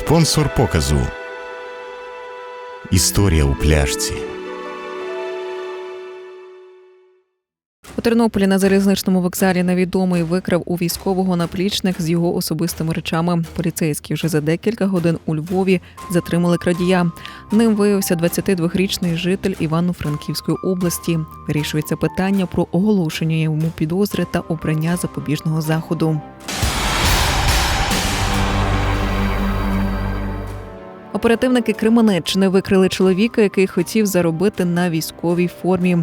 Спонсор показу. Історія у пляшці. У Тернополі на залізничному вокзалі невідомий викрав у військового наплічник з його особистими речами. Поліцейські вже за декілька годин у Львові затримали крадія. Ним виявився 22-річний житель Івано-Франківської області. Вирішується питання про оголошення йому підозри та обрання запобіжного заходу. Оперативники Кременеччини викрили чоловіка, який хотів заробити на військовій формі.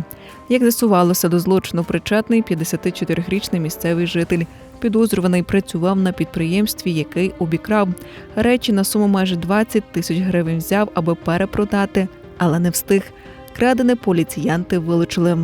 Як з'ясувалося, до злочину причетний 54-річний місцевий житель. Підозрюваний працював на підприємстві, який обікрав. Речі на суму майже 20 тисяч гривень взяв, аби перепродати, але не встиг. Крадене поліціянти вилучили.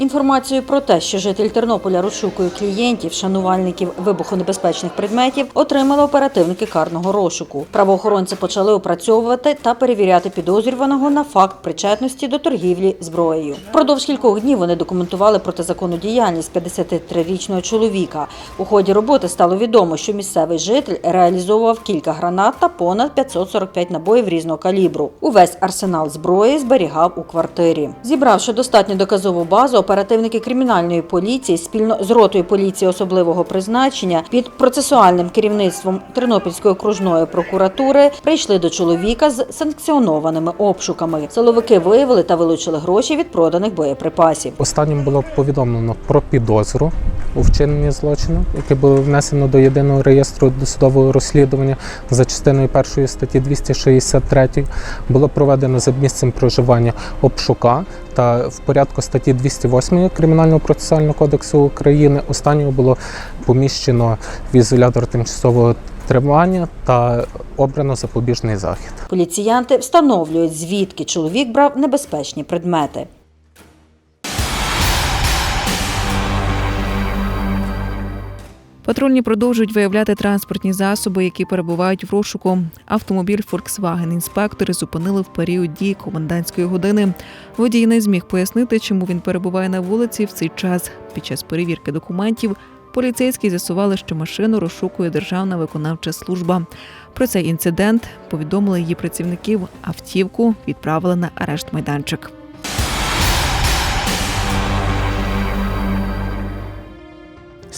Інформацію про те, що житель Тернополя розшукує клієнтів, шанувальників вибухонебезпечних предметів, отримали оперативники карного розшуку. Правоохоронці почали опрацьовувати та перевіряти підозрюваного на факт причетності до торгівлі зброєю. Впродовж кількох днів вони документували протизаконну діяльність 53-річного чоловіка. У ході роботи стало відомо, що місцевий житель реалізовував кілька гранат та понад 545 набоїв різного калібру. Увесь арсенал зброї зберігав у квартирі. Зібравши достатньо доказову базу, оперативники кримінальної поліції спільно з ротою поліції особливого призначення під процесуальним керівництвом Тернопільської окружної прокуратури прийшли до чоловіка з санкціонованими обшуками. Силовики виявили та вилучили гроші від проданих боєприпасів. Останнім було повідомлено про підозру у вчиненні злочину, яке було внесено до єдиного реєстру досудового розслідування за частиною першої статті 263. Було проведено за місцем проживання обшука та в порядку статті 208 Кримінального процесуального кодексу України останнього було поміщено в ізолятор тимчасового тримання та обрано запобіжний захід. Поліціянти встановлюють, звідки чоловік брав небезпечні предмети. Патрульні продовжують виявляти транспортні засоби, які перебувають в розшуку. Автомобіль Volkswagen інспектори зупинили в період дії комендантської години. Водій не зміг пояснити, чому він перебуває на вулиці в цей час. Під час перевірки документів поліцейські з'ясували, що машину розшукує Державна виконавча служба. Про цей інцидент повідомили її працівників. Автівку відправили на арешт майданчик.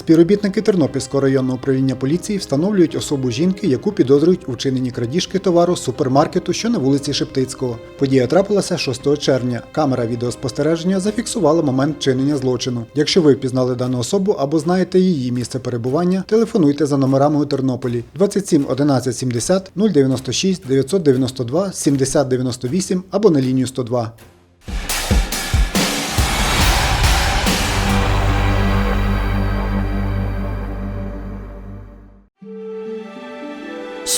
Співробітники Тернопільського районного управління поліції встановлюють особу жінки, яку підозрюють у вчиненні крадіжки товару з супермаркету, що на вулиці Шептицького. Подія трапилася 6 червня. Камера відеоспостереження зафіксувала момент вчинення злочину. Якщо ви впізнали дану особу або знаєте її місце перебування, телефонуйте за номерами у Тернополі 27 11 70 096 992 70 98 або на лінію 102.